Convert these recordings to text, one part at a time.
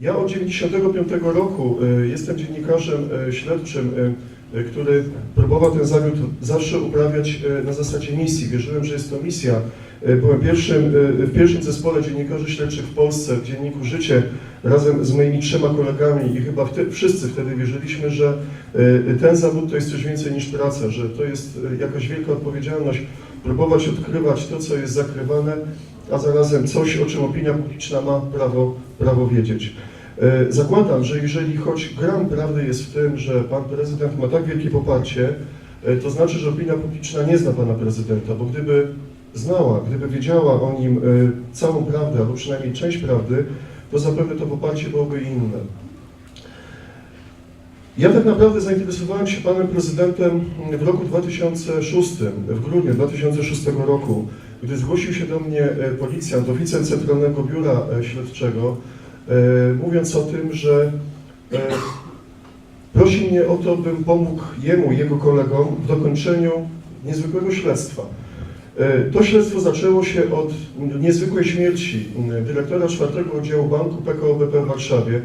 Ja od 1995 roku y, jestem dziennikarzem y, śledczym, y, który próbował ten zawiód zawsze uprawiać na zasadzie misji. Wierzyłem, że jest to misja. Byłem pierwszym, w pierwszym zespole dziennikarzy śledczych w Polsce, w dzienniku Życie, razem z moimi trzema kolegami i chyba wszyscy wtedy wierzyliśmy, że ten zawód to jest coś więcej niż praca, że to jest jakaś wielka odpowiedzialność, próbować odkrywać to, co jest zakrywane, a zarazem coś, o czym opinia publiczna ma prawo, prawo wiedzieć. E, Zakładam, że jeżeli choć gram prawdy jest w tym, że pan prezydent ma tak wielkie poparcie, e, to znaczy, że opinia publiczna nie zna pana prezydenta, bo gdyby znała, gdyby wiedziała o nim e, całą prawdę, albo przynajmniej część prawdy, to zapewne to poparcie byłoby inne. Ja tak naprawdę zainteresowałem się panem prezydentem w roku 2006, w grudniu 2006 roku, gdy zgłosił się do mnie e, policjant, oficer Centralnego Biura e, Śledczego, e, mówiąc o tym, że prosi mnie o to, bym pomógł jemu i jego kolegom w dokończeniu niezwykłego śledztwa. To śledztwo zaczęło się od niezwykłej śmierci dyrektora czwartego oddziału banku PKO BP w Warszawie,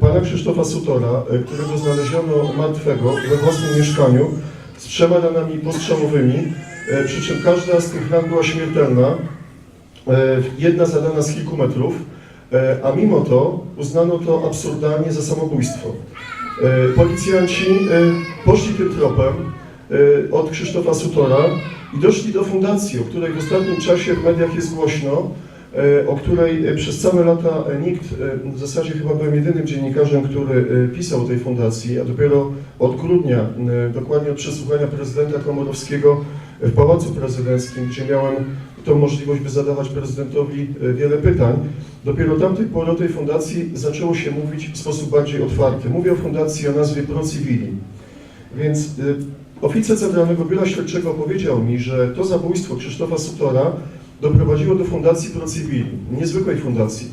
pana Krzysztofa Sutora, którego znaleziono martwego we własnym mieszkaniu z trzema ranami postrzałowymi, przy czym każda z tych ran była śmiertelna, e, jedna zadana z kilku metrów, e, a mimo to uznano to absurdalnie za samobójstwo. E, Policjanci e, poszli tym tropem e, od Krzysztofa Sutora i doszli do fundacji, o której w ostatnim czasie w mediach jest głośno, e, o której e, przez całe lata e, nikt, e, w zasadzie chyba byłem jedynym dziennikarzem, który e, pisał o tej fundacji, a dopiero od grudnia, e, dokładnie od przesłuchania prezydenta Komorowskiego w Pałacu Prezydenckim, gdzie miałem tą możliwość, by zadawać prezydentowi e, wiele pytań, dopiero tamtej pory o tej fundacji zaczęło się mówić w sposób bardziej otwarty. Mówię o fundacji o nazwie Pro Civili. Więc oficer Centralnego Biura Śledczego powiedział mi, że to zabójstwo Krzysztofa Sutora doprowadziło do fundacji Pro Civili, niezwykłej fundacji.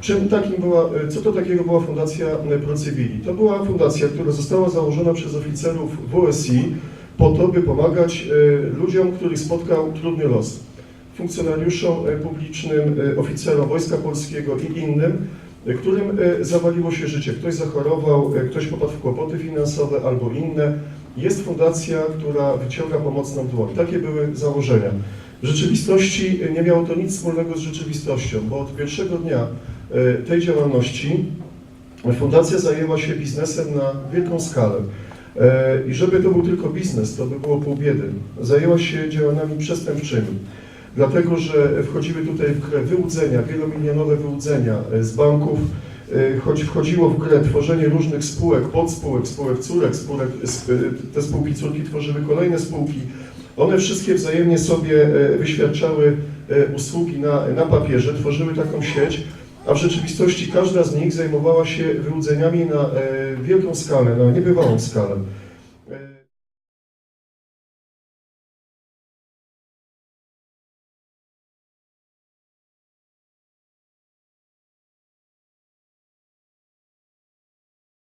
Czym takim była, y, co to takiego była fundacja y, Pro Civili? To była fundacja, która została założona przez oficerów WSI po to, by pomagać y, ludziom, których spotkał trudny los. Funkcjonariuszom publicznym, oficerom Wojska Polskiego i innym, którym zawaliło się życie. Ktoś zachorował, ktoś popadł w kłopoty finansowe albo inne. Jest fundacja, która wyciąga pomocną dłoń. Takie były założenia. W rzeczywistości nie miało to nic wspólnego z rzeczywistością, bo od pierwszego dnia y, tej działalności fundacja zajęła się biznesem na wielką skalę. E, I żeby to był tylko biznes, to by było pół biedy. Zajęła się działaniami przestępczymi. Dlatego, że wchodziły tutaj w grę wyłudzenia, wielomilionowe wyłudzenia e, z banków, e, choć wchodziło w grę tworzenie różnych spółek, podspółek, spółek córek, spółek, sp- te spółki córki tworzyły kolejne spółki. One wszystkie wzajemnie sobie e, wyświadczały e, usługi na, na papierze, tworzyły taką sieć, a w rzeczywistości każda z nich zajmowała się wyłudzeniami na e, wielką skalę, na niebywałą skalę.